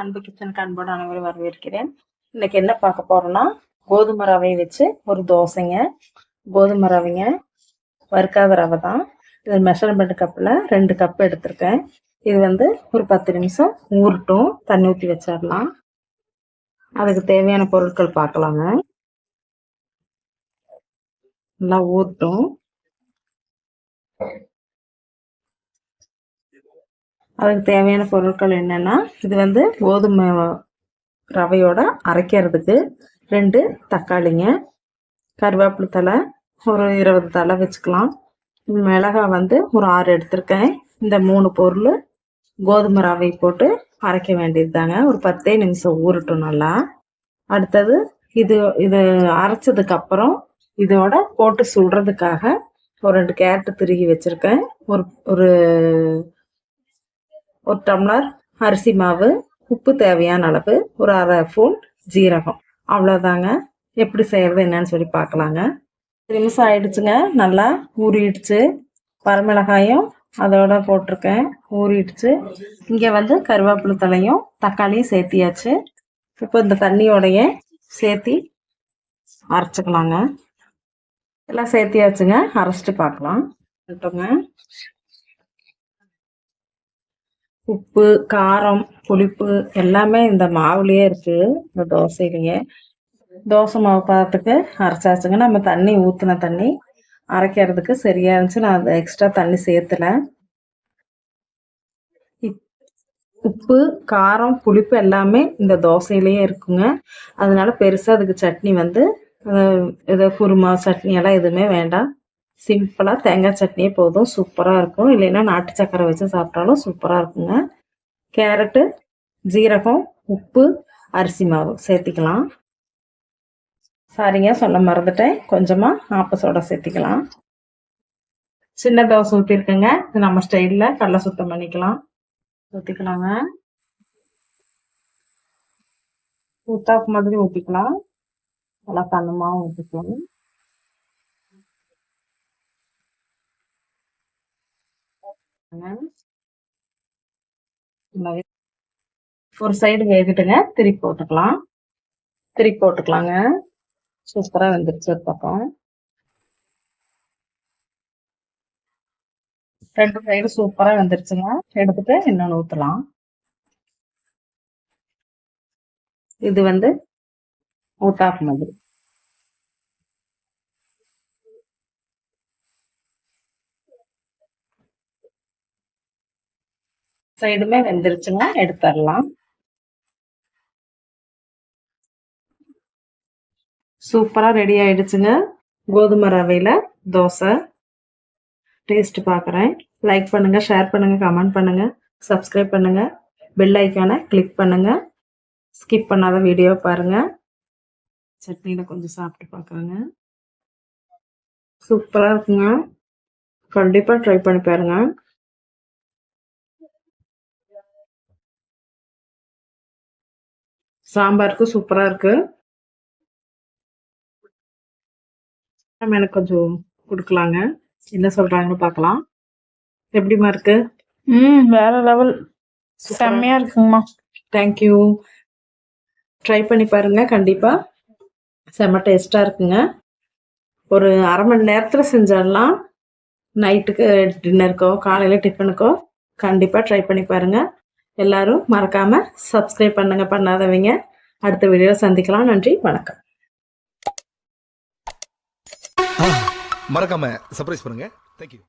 அன்பு கிச்சன் அன்போடு அனைவரும் வரவேற்கிறேன். இன்னைக்கு என்ன பார்க்க போறோம்னா கோதுமை ரவையை வச்சு ஒரு தோசைங்க. கோதுமை ரவைங்க வறுக்காத ரவை தான். இது மெஷர்மெண்ட் கப்பில் ரெண்டு கப் எடுத்திருக்கேன். இது வந்து ஒரு பத்து நிமிஷம் ஊறட்டும் தண்ணி ஊற்றி வச்சிடலாம். அதுக்கு தேவையான பொருட்கள் பார்க்கலாங்க. நல்லா ஊறட்டும். அதுக்கு தேவையான பொருட்கள் என்னென்னா இது வந்து கோதுமை ரவையோட அரைக்கிறதுக்கு ரெண்டு தக்காளிங்க கருவேப்பிலை தலை ஒரு இருபது தலை வச்சுக்கலாம். மிளகா வந்து ஒரு ஆறு எடுத்திருக்கேன். இந்த மூணு பொருள் கோதுமை ரவை போட்டு அரைக்க வேண்டியது தாங்க ஒரு பத்தே நிமிஷம் ஊறட்டும் நல்லா. அடுத்தது இது இது அரைச்சதுக்கு அப்புறம் இதோட போட்டு சுடுறதுக்காக ஒரு ரெண்டு கேரட்டு திருகி வச்சுருக்கேன். ஒரு ஒரு ஒரு டம்ளர் அரிசி மாவு உப்பு தேவையான அளவு ஒரு அரை ஸ்பூன் ஜீரகம். அவ்வளோதாங்க எப்படி செய்கிறது என்னன்னு சொல்லி பார்க்கலாங்க. நிமிஷம் ஆயிடுச்சுங்க. நல்லா ஊறிடுச்சு. வரமிளகாயும் அதோட போட்டிருக்கேன். ஊறிடுச்சு. இங்கே வந்து கருவேப்பிலை தலையும் தக்காளியும் சேர்த்தியாச்சு. இப்போ இந்த தண்ணியோடைய சேர்த்தி அரைச்சிக்கலாங்க. எல்லாம் சேர்த்தியாச்சுங்க. அரைச்சிட்டு பார்க்கலாம். உப்பு காரம் புளிப்பு எல்லாமே இந்த மாவுலேயே இருக்குது இந்த தோசையிலேயே. தோசை மாவு பார்த்துக்கு அரைச்சாச்சுங்க. நம்ம தண்ணி ஊற்றின தண்ணி அரைக்கிறதுக்கு சரியா இருந்துச்சு. நான் அதை எக்ஸ்ட்ரா தண்ணி சேர்த்துல. உப்பு காரம் புளிப்பு எல்லாமே இந்த தோசையிலேயே இருக்குங்க. அதனால பெருசாக அதுக்கு சட்னி வந்து ஏதோ குருமா சட்னி எல்லாம் எதுவுமே வேண்டாம். சிம்பிளாக தேங்காய் சட்னியே போதும். சூப்பராக இருக்கும். இல்லைன்னா நாட்டு சக்கரை வச்சு சாப்பிட்டாலும் சூப்பராக இருக்குங்க. கேரட்டு ஜீரகம் உப்பு அரிசி மாவு சேர்த்திக்கலாம். சாரிங்க சொல்ல மறந்துட்டேன். கொஞ்சமாக ஆப்பசோட சேர்த்திக்கலாம். சின்ன தோசை ஊற்றிருக்கேங்க இது நம்ம ஸ்டைலில் கடலை சுத்தம் பண்ணிக்கலாம். ஊற்றிக்கலாங்க ஊத்தாப்பு மாதிரி ஊற்றிக்கலாம் நல்லா கண்ணுமாவும் ஊற்றிக்கலாம் ஒரு சைடு வேகட்டுங்க திருப்பி போட்டுக்கலாம். திருப்பி போட்டுக்கலாங்க. சூப்பராக வந்துருச்சு. ஒரு பக்கம். ரெண்டு சைடு சூப்பராக வந்துருச்சுங்க. எடுத்துட்டு இன்னொன்று ஊற்றலாம் இது வந்து ஊத்தாப்பு மாதிரி. சைடுமே வெந்துருச்சுங்க எடுத்துடலாம் சூப்பராக ரெடி ஆயிடுச்சுங்க. கோதுமை ரவையில் தோசை. டேஸ்ட் பார்க்குறேன் லைக் பண்ணுங்கள் ஷேர் பண்ணுங்கள் கமெண்ட் பண்ணுங்கள் சப்ஸ்கிரைப் பண்ணுங்கள் பெல் ஐக்கானை கிளிக் பண்ணுங்கள் ஸ்கிப் பண்ணாத வீடியோ பாருங்கள் சட்னியில் கொஞ்சம் சாப்பிட்டு பார்க்குறேங்க சூப்பராக இருக்குங்க. கண்டிப்பாக ட்ரை பண்ணி பாருங்கள் சாம்பாருக்கு சூப்பராக இருக்கு. நம்ம எனக்கு கொஞ்சம் கொடுக்கலாங்க. என்ன சொல்றாங்கன்னு பார்க்கலாம் எப்படிமா இருக்கு? ம் வேற லெவல் செம்மையா இருக்குங்கம்மா. தேங்க்யூ ட்ரை பண்ணி பாருங்க கண்டிப்பா. செம்ம டேஸ்டா இருக்குங்க. ஒரு அரை மணி நேரத்தில் செஞ்சிடலாம். நைட்டுக்கு டின்னருக்கோ காலையில் டிஃபனுக்கோ கண்டிப்பாக ட்ரை பண்ணி பாருங்கள் எல்லாரும் மறக்காமல் சப்ஸ்கிரைப் பண்ணுங்க பண்ணாதவங்க. அடுத்த வீடியோ சந்திக்கலாம். நன்றி வணக்கம். மறக்காம சர்ப்ரைஸ் பண்ணுங்க. தேங்க்யூ